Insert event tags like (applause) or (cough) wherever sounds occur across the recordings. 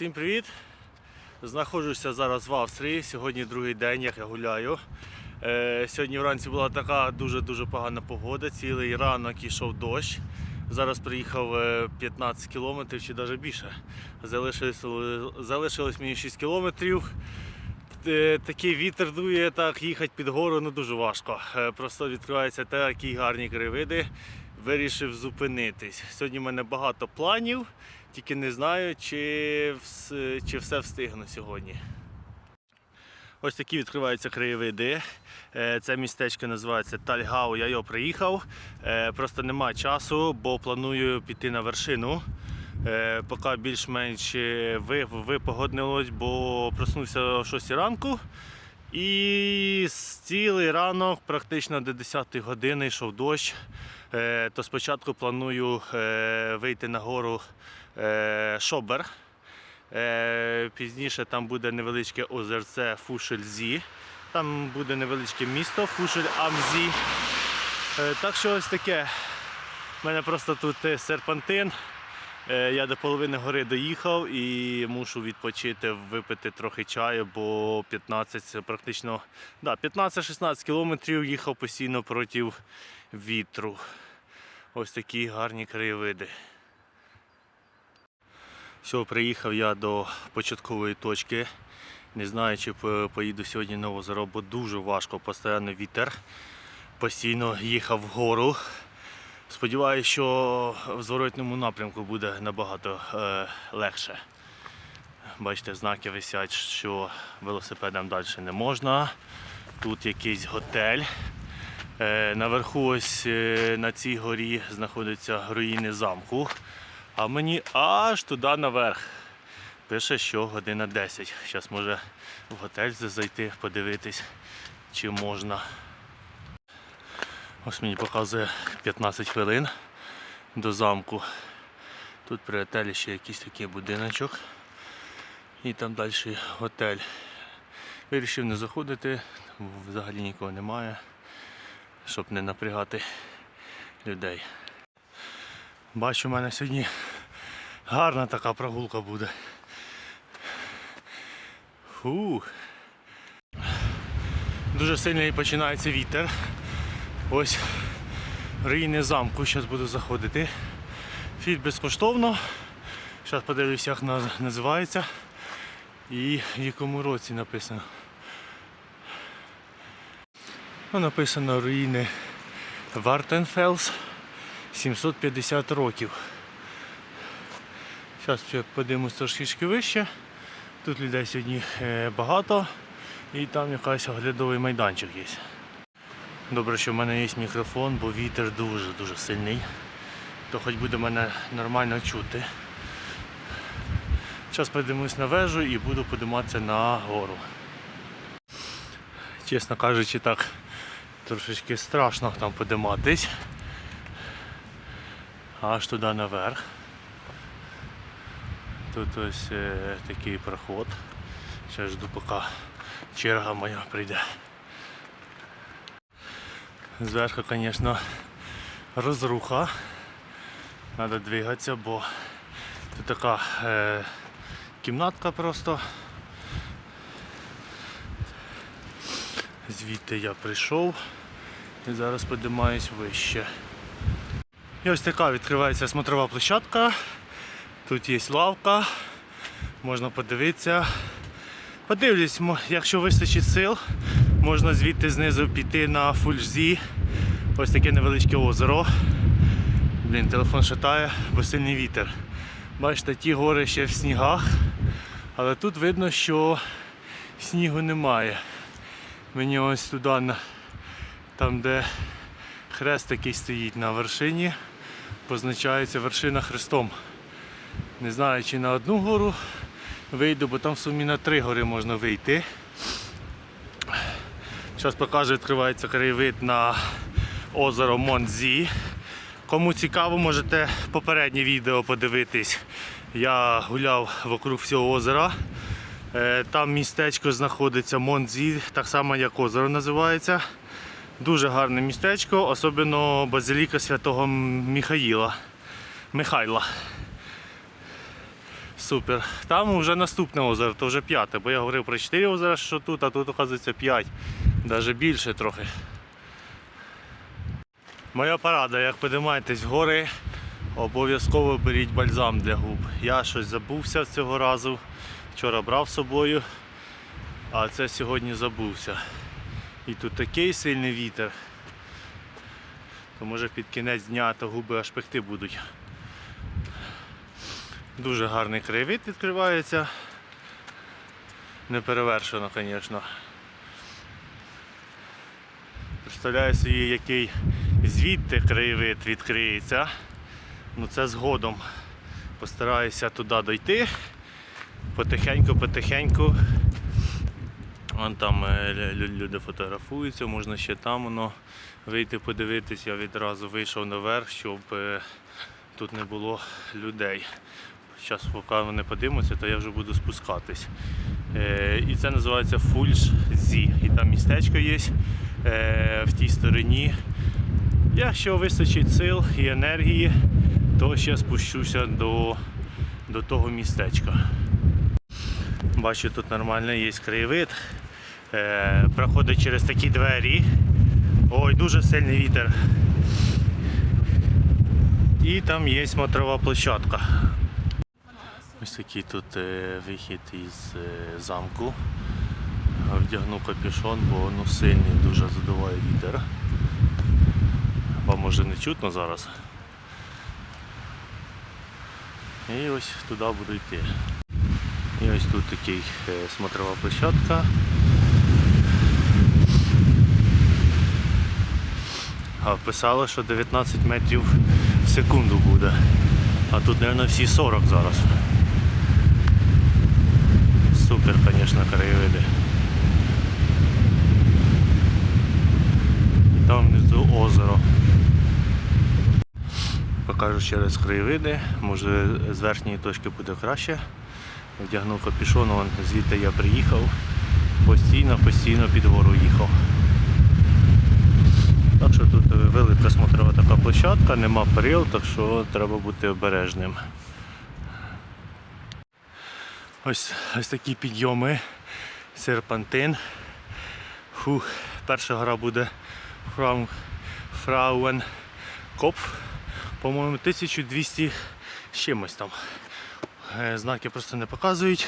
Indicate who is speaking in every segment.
Speaker 1: Всім привіт! Знаходжуся зараз в Австрії. Сьогодні другий день, як я гуляю. Е, сьогодні вранці була така дуже-дуже погана погода. Цілий ранок ішов дощ. Зараз приїхав е, 15 кілометрів чи навіть більше. Залишилось, залишилось мені 6 кілометрів. Е, Такий вітер дує, так їхати під гору ну дуже важко. Е, Просто відкриваються такі гарні краєвиди. Вирішив зупинитись. Сьогодні в мене багато планів, тільки не знаю, чи, чи все встигну сьогодні. Ось такі відкриваються краєвиди. Е, Це містечко називається Тальгау. Я його приїхав. Е, Просто немає часу, бо планую піти на вершину. Е, Поки більш-менш ви- випогоднилось, бо проснувся о 6 ранку. І з цілий ранок, практично до 10 години, йшов дощ. Е, То спочатку планую е, вийти на гору е, Шобер. Пізніше там буде невеличке озерце Фушельзі. Там буде невеличке місто Фушель Амзі. Так що ось таке. У мене просто тут серпантин. Я до половини гори доїхав і мушу відпочити, випити трохи чаю, бо 15, практично да, 15-16 кілометрів їхав постійно проти вітру. Ось такі гарні краєвиди. Все, приїхав я до початкової точки. Не знаю, чи поїду сьогодні на озеро, бо дуже важко, постійно вітер. Постійно їхав вгору. Сподіваюся, що в зворотньому напрямку буде набагато е, легше. Бачите, знаки висять, що велосипедом далі не можна. Тут якийсь готель. Е, наверху ось е, на цій горі знаходяться руїни замку. А мені аж туди наверх. Пише, що година 10. Зараз може в готель зайти, подивитись, чи можна. Ось мені показує 15 хвилин до замку. Тут при готелі ще якийсь такий будиночок. І там далі готель. Вирішив не заходити, взагалі нікого немає, щоб не напрягати людей. Бачу, у мене сьогодні гарна така прогулка буде. Фу. Дуже сильний починається вітер. Ось руїни замку, зараз буду заходити. Вхід безкоштовно. Зараз подивлюся, як називається і в якому році написано. Ну, написано руїни Вартенфелс 750 років. Зараз ще подивимось трошки вище. Тут людей сьогодні е, багато і там якийсь оглядовий майданчик є. Добре, що в мене є мікрофон, бо вітер дуже-дуже сильний. То хоч буде мене нормально чути. Зараз подивимось на вежу і буду подиматися на гору. Чесно кажучи, так трошечки страшно там подиматись. Аж туди наверх. Тут ось е, такий проход. Ще жду, поки черга моя прийде. Зверху, звісно, розруха. Треба двигатися, бо тут така е, кімнатка просто. Звідти я прийшов і зараз подимаюсь вище. І ось така відкривається смотрова площадка. Тут є лавка, можна подивитися. Подивлюсь, якщо вистачить сил, можна звідти знизу піти на Фульжзі. Ось таке невеличке озеро. Блін, телефон шатає, бо сильний вітер. Бачите, ті гори ще в снігах, але тут видно, що снігу немає. Мені ось туди, там де хрест такий стоїть на вершині, позначається вершина хрестом. Не знаю, чи на одну гору вийду, бо там в сумі на три гори можна вийти. Зараз покажу, відкривається краєвид на озеро Монзі. Кому цікаво, можете попереднє відео подивитись. Я гуляв вокруг всього озера. Е, Там містечко знаходиться Монзі, так само як озеро називається. Дуже гарне містечко, особливо базиліка святого Михаїла. Михайла. Супер. Там вже наступне озеро, то вже п'яте, бо я говорив про 4 озера, що тут, а тут, оказується, 5. Навіть більше трохи. Моя порада, як підіймаєтесь в гори, обов'язково беріть бальзам для губ. Я щось забувся цього разу. Вчора брав з собою, а це сьогодні забувся. І тут такий сильний вітер. То може під кінець дня то губи аж пекти будуть. Дуже гарний краєвид відкривається. Неперевершено, звісно. Представляю собі, який звідти краєвид відкриється. Ну це згодом. Постараюся туди дойти. Потихеньку-потихеньку. Вон там е, лю- лю- люди фотографуються, можна ще там воно вийти подивитись. Я відразу вийшов наверх, щоб е, тут не було людей. Зараз, поки вони подивляться, то я вже буду спускатись. Е, і це називається Фульш Зі. І там містечко є в тій стороні. Якщо вистачить сил і енергії, то ще спущуся до, до того містечка. Бачу, тут нормально є краєвид. Е, проходить через такі двері. Ой, дуже сильний вітер. І там є смотрова площадка. Ось такий тут е, вихід із е, замку. Вдягну капюшон, бо ну, сильний дуже задуває вітер. Вам може не чутно зараз. І ось туди буду йти. І ось тут такий смотрова площадка. А писало, що 19 метрів в секунду буде. А тут, мабуть, всі 40 зараз. Супер, звісно, краєвиди. Там внизу озеро. Покажу ще раз краєвиди. Може з верхньої точки буде краще. Вдягнув капюшон, вон звідти я приїхав. Постійно, постійно під гору їхав. Так тут велика смотрова така площадка, нема перил, так що треба бути обережним. Ось, ось такі підйоми, серпантин. Фу, перша гора буде Фрау, Фрауен Копф. По-моєму, 1200 з чимось там. Е, Знаки просто не показують.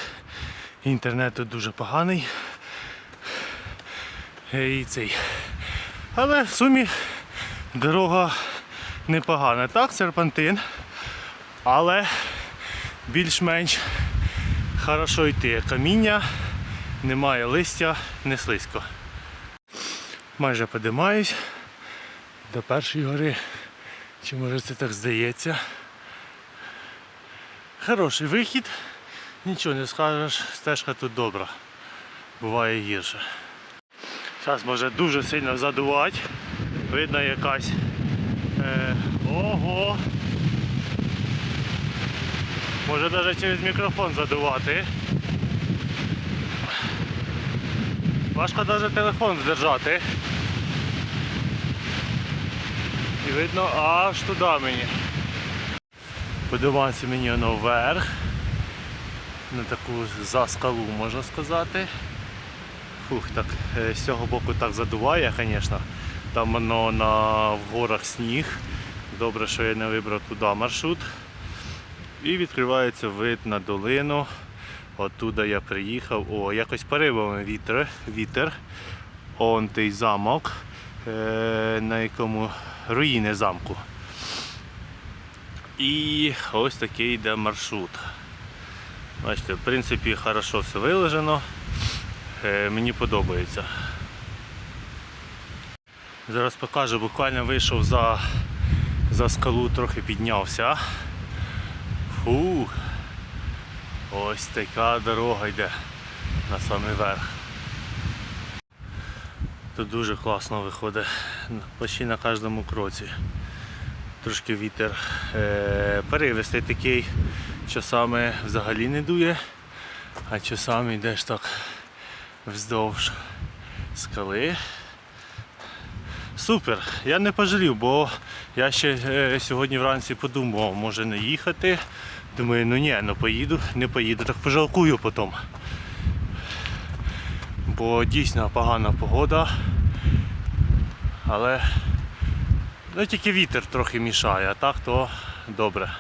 Speaker 1: Інтернет тут дуже поганий. Е, І цей. Але в сумі дорога непогана. Так, серпантин, але більш-менш хорошо йти. Каміння, немає листя, не слизько. Майже подимаюсь до першої гори. Чи може це так здається? Хороший вихід, нічого не скажеш, стежка тут добра. Буває гірше. Зараз може дуже сильно задувати. Видно якась. Е, ого! Може навіть через мікрофон задувати. Важко навіть телефон здержати. І видно аж туди мені. Подивається мені воно вверх. На таку за скалу можна сказати. Фух, так, е, з цього боку так задуває, звісно. Там воно на, в горах сніг. Добре, що я не вибрав туди маршрут. І відкривається вид на долину. Оттуда я приїхав. О, якось поривами вітер. вітер. Он той замок, е, на якому руїни замку. І ось такий йде маршрут. Бачите, в принципі, хорошо все вилежено. Е, мені подобається. Зараз покажу, буквально вийшов за, за скалу, трохи піднявся. Фу. Ось така дорога йде на самий верх. Тут дуже класно виходить, почти на кожному кроці. Трошки вітер е, перевистий такий, часами взагалі не дує, а часами йдеш так вздовж скали. Супер, я не пожалів, бо я ще е, сьогодні вранці подумав, може не їхати Думаю, ну ні, ну поїду, не поїду, так пожалкую потім. Бо дійсно погана погода. Але ну, тільки вітер трохи мішає, а так то добре.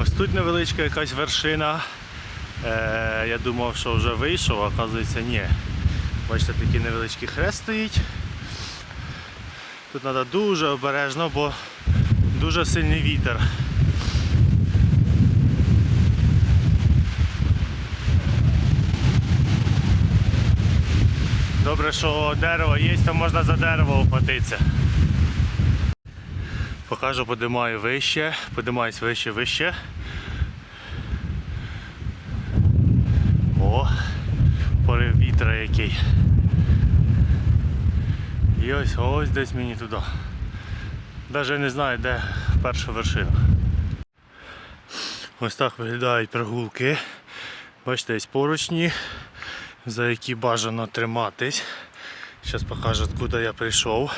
Speaker 1: Ось тут невеличка якась вершина. Е, я думав, що вже вийшов, а оказується ні. Бачите, такий невеличкий хрест стоїть. Тут треба дуже обережно, бо дуже сильний вітер. Добре, що дерево є, то можна за дерево ухватитися. Покажу, подимаю вище, подимаюсь вище, вище. О, порив вітра який. І ось ось десь мені туди. Навіть не знаю, де перша вершина. Ось так виглядають прогулки. Бачите, є поручні, за які бажано триматись. Зараз покажу, откуда я прийшов.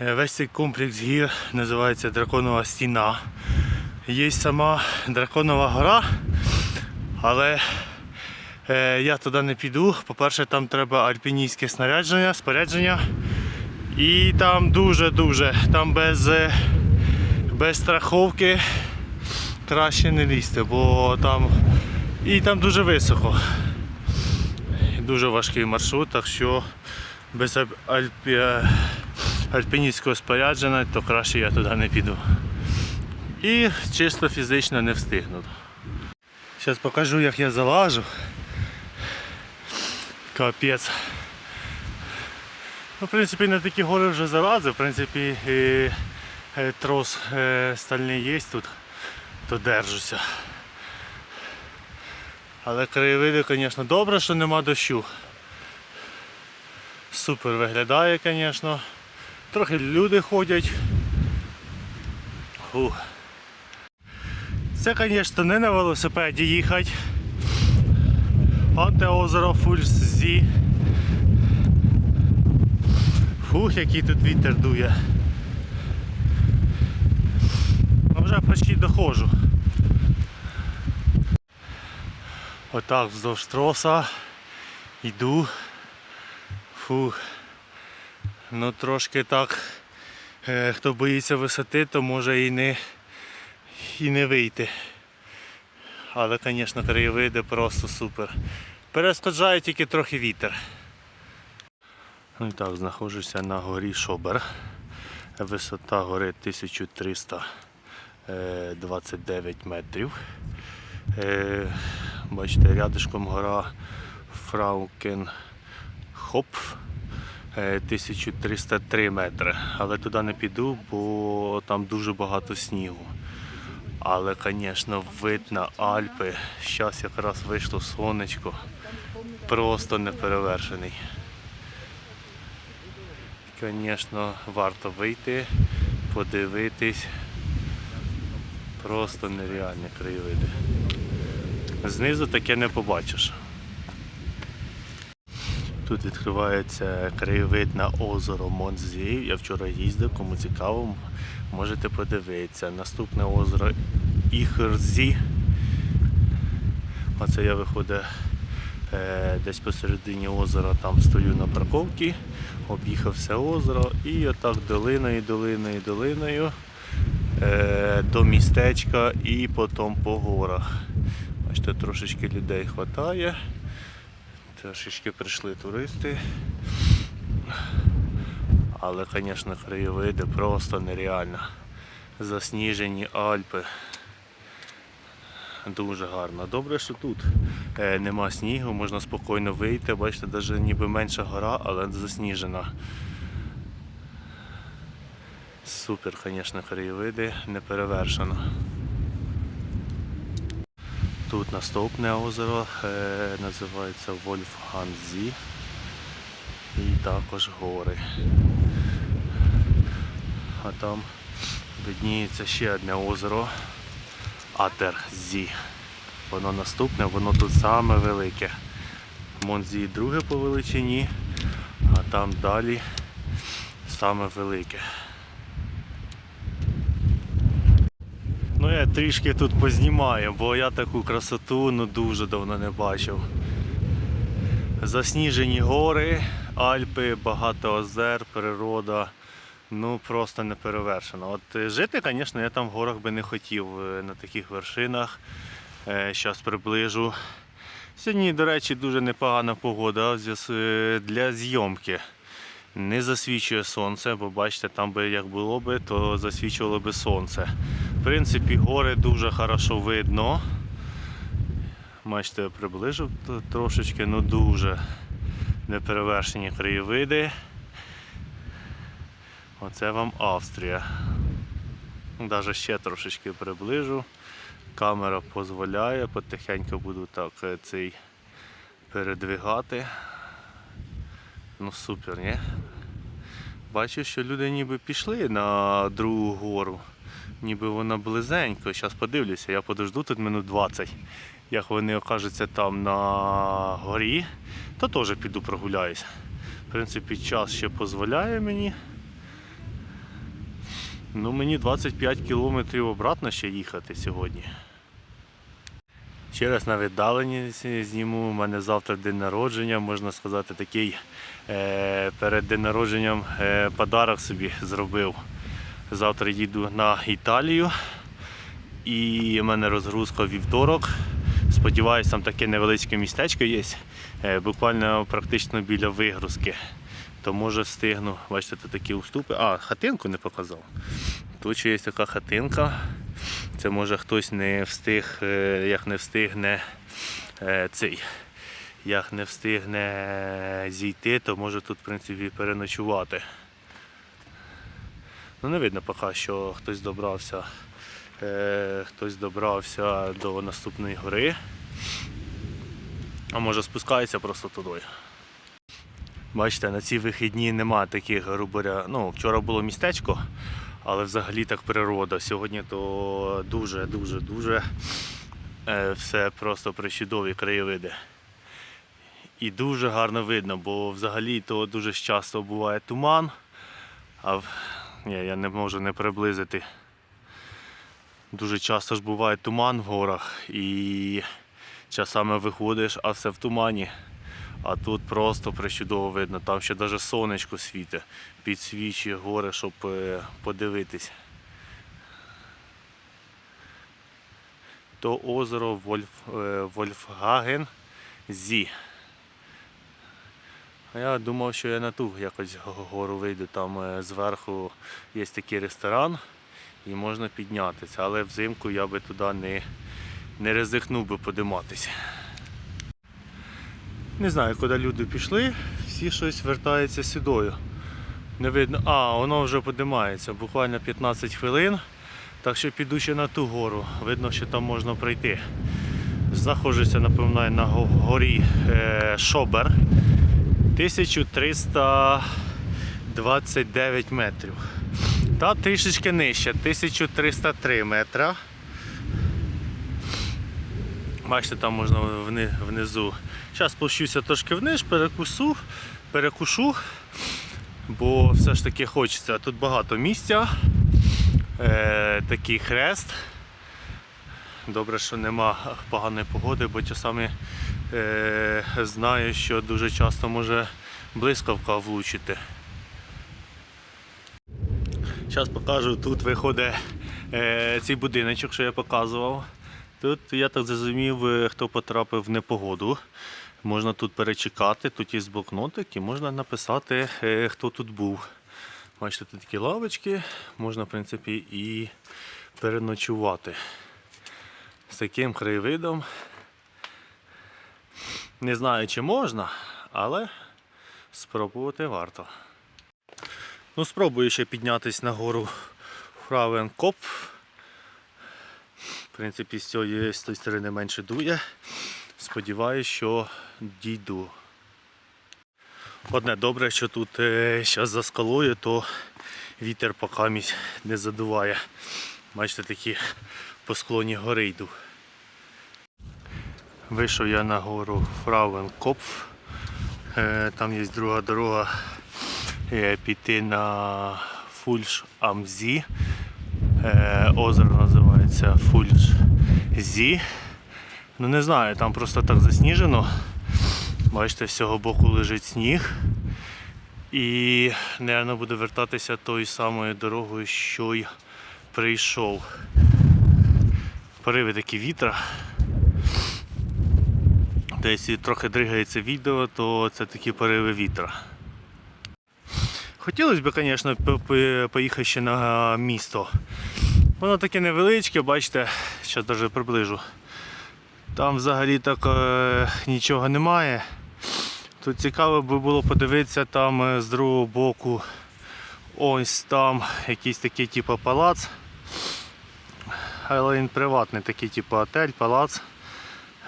Speaker 1: Е, Весь цей комплекс гір називається Драконова стіна. Є сама Драконова гора, але я туди не піду. По-перше, там треба альпіністське снарядження, спорядження. І там дуже-дуже, там без, е, без страховки краще не лізти, бо там і там дуже високо. Дуже важкий маршрут, так що без альп- альпі... е, альпіністського спорядження, то краще я туди не піду. І чисто фізично не встигну. Зараз покажу, як я залажу. Капець. Ну, в принципі, на такі гори вже залазив. В принципі, і, е, трос е, стальний є тут, то держуся. Але краєвиди, звісно, добре, що нема дощу. Супер виглядає, звісно. Трохи люди ходять. Фу. Це, звісно, не на велосипеді їхати. Антиозеро Фульсзі. Фух, який тут вітер дує. Ну, Вже почти доходжу. Отак вздовж троса йду. Фух. Ну трошки так. е, Хто боїться висоти, то може і не, і не вийти. Але, звісно, краєвиди просто супер. Перешкоджає тільки трохи вітер. Ну і так, знаходжуся на горі Шобер. Висота гори 1329 метрів. Е, бачите, рядишком гора Фраукен Хопф. е, 1303 метри. Але туди не піду, бо там дуже багато снігу. Але, звісно, вид на Альпи. Зараз якраз вийшло сонечко. Просто неперевершений. Звісно, варто вийти, подивитись. Просто нереальні краєвиди. Знизу таке не побачиш. Тут відкривається краєвид на озеро Монзі. Я вчора їздив, кому цікаво, можете подивитися. Наступне озеро Іхерзі. Оце я виходить е, десь посередині озера, там стою на парковці, об'їхав все озеро і отак долиною, долиною, долиною е, до містечка і потім по горах. Бачите, трошечки людей вистачає. Трошечки прийшли туристи. Але, звісно, краєвиди просто нереально. Засніжені Альпи. Дуже гарно. Добре, що тут е, нема снігу, можна спокійно вийти. Бачите, навіть ніби менша гора, але засніжена. Супер, звісно, краєвиди, не перевершено. Тут наступне озеро е, називається Вольфганзі. І також гори. А там видніється ще одне озеро Атерзі. Воно наступне, воно тут саме велике. Монзі друге по величині, а там далі саме велике. Ну я трішки тут познімаю, бо я таку красоту ну, дуже давно не бачив. Засніжені гори, Альпи, багато озер, природа. Ну просто не перевершено. От е, жити, звісно, я там в горах би не хотів е, на таких вершинах. Зараз приближу. Сьогодні, до речі, дуже непогана погода е, для зйомки. Не засвічує сонце, бо бачите, там би як було би, то засвічувало би сонце. В принципі, гори дуже хорошо видно. Бачите, я приближив трошечки, ну дуже неперевершені краєвиди. Оце вам Австрія. Навіть ще трошечки приближу. Камера дозволяє, потихеньку буду так е, цей передвигати. Ну супер, ні? Бачу, що люди ніби пішли на другу гору. Ніби вона близенько. Зараз подивлюся, я подожду тут минут 20. Як вони окажуться там на горі, то теж піду прогуляюся. В принципі, час ще дозволяє мені. Ну, мені 25 кілометрів обратно ще їхати сьогодні. Ще раз на віддаленні зніму. У мене завтра день народження, можна сказати, такий е, перед день народженням е, подарок собі зробив. Завтра їду на Італію. І в мене розгрузка вівторок. Сподіваюсь, там таке невеличке містечко є. е, Буквально практично біля вигрузки. То може встигну. Бачите, тут такі уступи. А, хатинку не показав. Тут ще є така хатинка. Це може хтось не встиг, е, як не встигне е, цей. Як не встигне зійти, то може тут в принципі переночувати. Ну не видно поки що хтось добрався. Е, хтось добрався до наступної гори. А може спускається просто туди. Бачите, на ці вихідні нема таких, грубо ну, вчора було містечко, але взагалі так природа. Сьогодні то дуже, дуже, дуже е, все просто причудові краєвиди. І дуже гарно видно, бо взагалі то дуже часто буває туман. А я не можу не приблизити. Дуже часто ж буває туман в горах і часами виходиш, а все в тумані. А тут просто причудово видно, там ще навіть сонечко світить, підсвічує гори, щоб е, подивитись. То озеро Вольф, е, Вольфгаген Зі. А я думав, що я на ту якось гору вийду. Там е, зверху є такий ресторан і можна піднятися. Але взимку я би туди не, не ризикнув би подиматися. Не знаю, куди люди пішли, всі щось вертаються сюдою. Не видно. А, воно вже подимається, буквально 15 хвилин. Так що піду ще на ту гору. Видно, що там можна пройти. Знаходжуся, напевно, на горі е, Шобер. 1329 метрів. Та трішечки нижче, 1303 метра. Бачите, там можна внизу. Зараз спущуся трошки вниз, перекусу, перекушу, бо все ж таки хочеться. Тут багато місця. Е, такий хрест. Добре, що нема поганої погоди, бо часами е, знаю, що дуже часто може блискавка влучити. Зараз покажу, тут виходить е, цей будиночок, що я показував. Тут, я так зрозумів, е, хто потрапив в непогоду. Можна тут перечекати, тут є блокнотик і можна написати, е, хто тут був. Бачите, тут такі лавочки, можна, в принципі, і переночувати. З таким краєвидом. Не знаю, чи можна, але спробувати варто. Ну, спробую ще піднятися на гору Фравенкопф. В принципі, з цієї з тої сторони менше дує. Сподіваюсь, що дійду. Одне добре, що тут зараз за скалою, то вітер поки не задуває. Бачите, такі по склоні гори йду. Вийшов я на гору Фрауенкопф. Е, Там є друга дорога е, піти на Фульш Амзі. Е, Озеро називається. Фульж Зі. Ну не знаю, там просто так засніжено. Бачите, з цього боку лежить сніг. І, напевно, буду вертатися тою самою дорогою, що й прийшов. Пориви такі вітра. Десь трохи дригається відео, то це такі пориви вітра. Хотілося б, звісно, по- по- поїхати ще на місто. Воно таке невеличке, бачите, що навіть приближу. Там взагалі так е, нічого немає. Тут цікаво би було подивитися там е, з другого боку. Ось там якийсь такий типу палац. Але він приватний, такий типу отель, палац.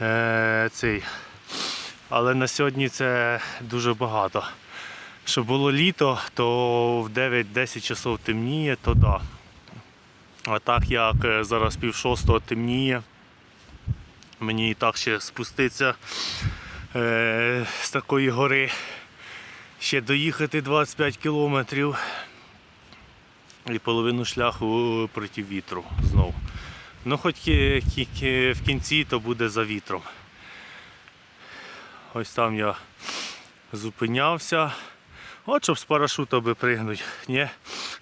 Speaker 1: Е, цей. Але на сьогодні це дуже багато. Щоб було літо, то в 9-10 часов темніє, то да. А так як е, зараз пів шостого темніє, мені і так ще спуститься е, з такої гори, ще доїхати 25 кілометрів і половину шляху проти вітру знов. Ну хоч в кінці то буде за вітром. Ось там я зупинявся. От щоб з парашута би пригнути. Ні,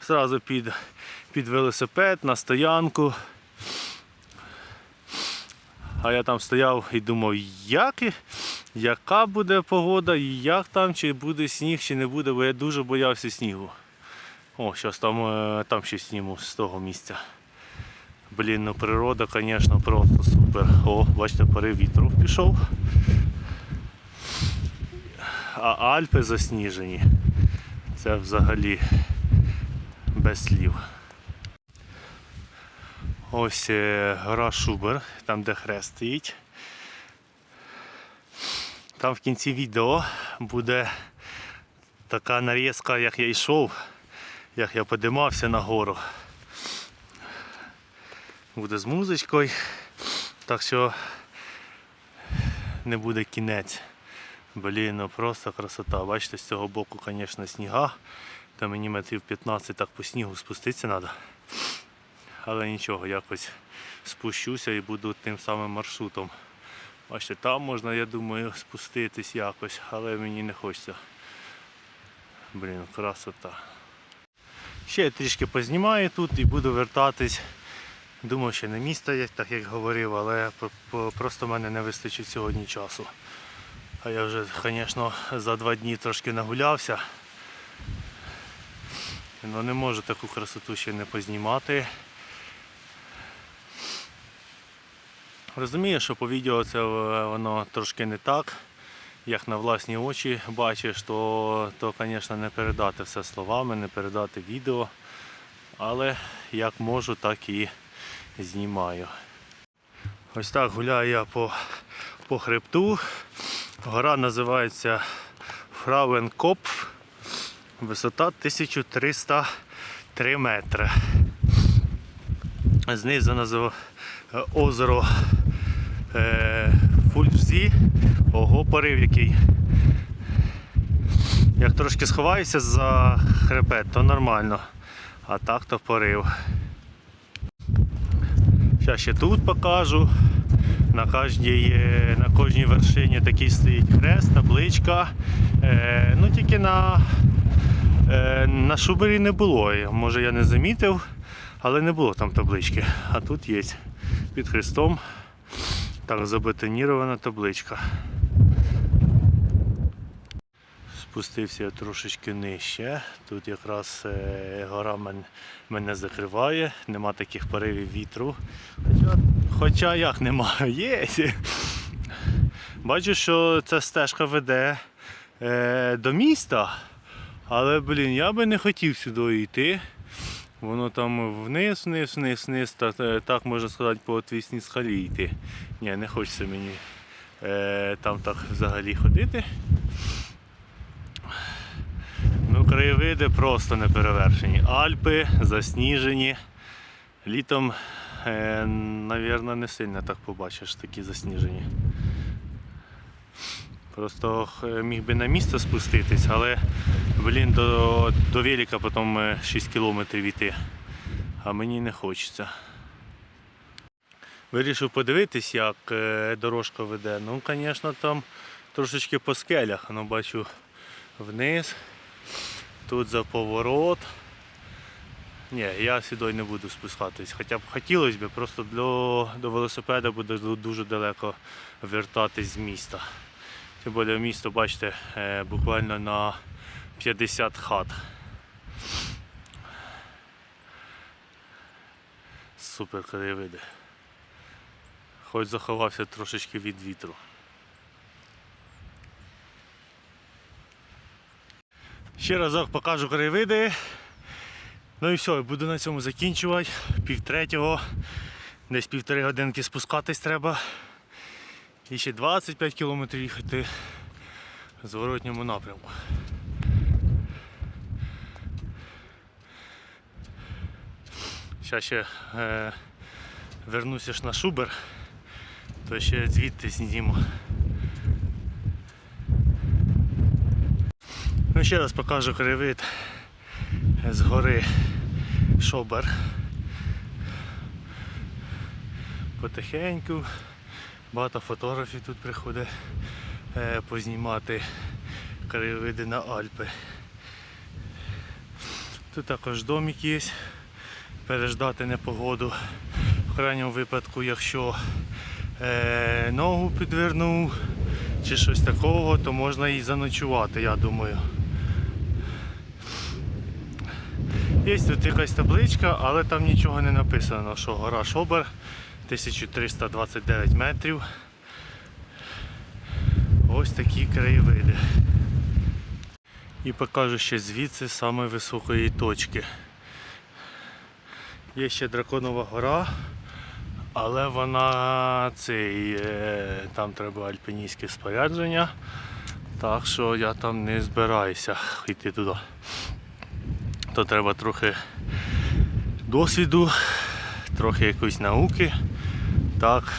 Speaker 1: зразу під, під велосипед на стоянку. А я там стояв і думав, як, яка буде погода, як там, чи буде сніг, чи не буде, бо я дуже боявся снігу. О, зараз там, е, там ще сніму з того місця. Блін, ну природа, звісно, просто супер. О, бачите, порив вітру пішов. А Альпи засніжені. Це взагалі без слів. Ось е, гора Шубер, там де хрест стоїть. Там в кінці відео буде така нарізка, як я йшов, як я подимався на гору. Буде з музичкою, так що не буде кінець. Блін, ну просто красота. Бачите, з цього боку, звісно, сніга. Та мені метрів 15 так по снігу спуститися треба. Але нічого, якось спущуся і буду тим самим маршрутом. Бачите, там можна, я думаю, спуститись якось, але мені не хочеться. Блін, красота. Ще я трішки познімаю тут і буду вертатись. Думав, ще не місто є, так як говорив, але просто в мене не вистачить сьогодні часу. А я вже, звісно, за два дні трошки нагулявся. Ну не можу таку красоту ще не познімати. Розумію, що по відео це е, воно трошки не так. Як на власні очі бачиш, то, то звісно, не передати все словами, не передати відео. Але як можу, так і знімаю. Ось так гуляю я по, по хребту. Гора називається Фрауенкопф. Висота 1303 метри. Знизу назив е, озеро е, Фульзі. Ого, порив який. Як трошки сховаюся за хребет, то нормально. А так то порив. Зараз ще тут покажу. На кожній, е, на кожній вершині такий стоїть хрест, табличка. Е, ну тільки на, е, на Шубері не було. Може я не замітив, але не було там таблички. А тут є під хрестом. Так забетонірована табличка. Спустився трошечки нижче. Тут якраз е, гора мене закриває, нема таких поривів вітру. Хоча, хоча як нема, (laughs) є. Бачу, що ця стежка веде е, до міста, але блін, я би не хотів сюди йти. Воно там вниз, вниз, вниз, вниз, так, е, так можна сказати, по отвісній скалі йти. Ні, не хочеться мені е, там так взагалі ходити. Краєвиди просто неперевершені. Альпи засніжені. Літом, е, навірно, не сильно так побачиш такі засніжені. Просто е, міг би на місце спуститись, але блін, до, до велика потім е, 6 кілометрів йти. А мені не хочеться. Вирішив подивитись, як е, дорожка веде. Ну, звісно, там трошечки по скелях. Ну, бачу вниз. Тут за поворот. Ні, я сюди не буду спускатись. Хоча б хотілося б, просто до, до велосипеда буде дуже далеко вертатись з міста. Тим більше місто, бачите, е, буквально на 50 хат. Супер краєвиди. Хоч заховався трошечки від вітру. Ще разок покажу краєвиди. Ну і все, буду на цьому закінчувати. Пів третього. Десь півтори годинки спускатись треба. І ще 25 кілометрів їхати в зворотньому напрямку. Зараз ще е, вернуся ж на Шубер, то ще звідти зніму. Ну, ще раз покажу краєвид з гори Шобер. Потихеньку. Багато фотографів тут приходить е, познімати краєвиди на Альпи. Тут також домик є. Переждати непогоду. В крайньому випадку, якщо е, ногу підвернув чи щось такого, то можна і заночувати, я думаю. Є тут якась табличка, але там нічого не написано, що гора Шобер 1329 метрів. Ось такі краєвиди. І покажу ще звідси саме високої точки. Є ще Драконова гора, але вона цей, е, там треба альпіністське спорядження, так що я там не збираюся йти туди. То треба трохи досвіду, трохи якоїсь науки. Так,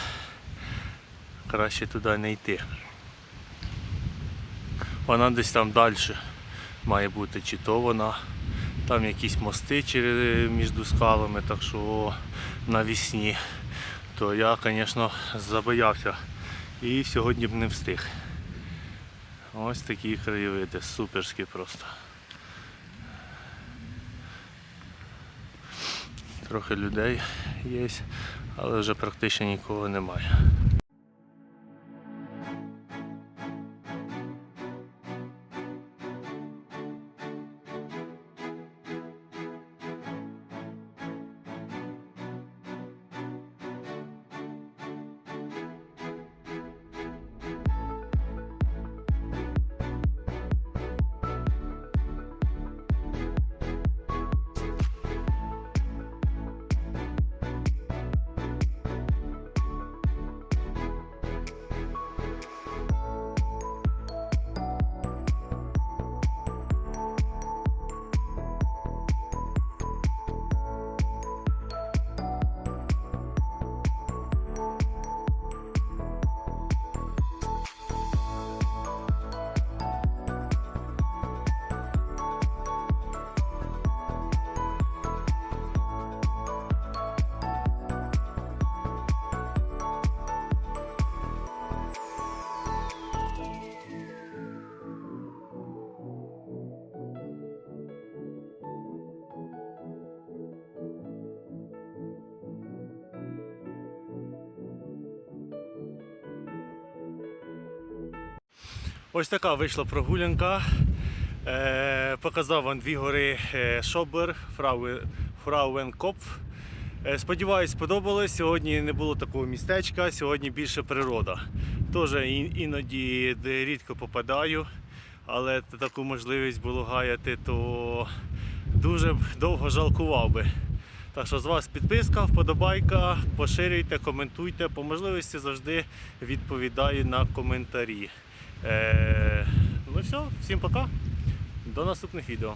Speaker 1: краще туди не йти. Вона десь там далі має бути, чи то вона. Там якісь мости між скалами, так що навісні. То я, звісно, забоявся і сьогодні б не встиг. Ось такі краєвиди, суперські просто. Трохи людей є, але вже практично нікого немає. Ось така вийшла прогулянка. Е, показав вам дві гори е, Шобер, Фрауе- Фрауенкопф. Е, сподіваюсь, сподобалось. Сьогодні не було такого містечка, сьогодні більше природа. Теж іноді рідко попадаю, але таку можливість було гаяти, то дуже довго жалкував би. Так що з вас підписка, вподобайка, поширюйте, коментуйте. По можливості завжди відповідаю на коментарі. Е, ну все, всім пока. До наступних відео.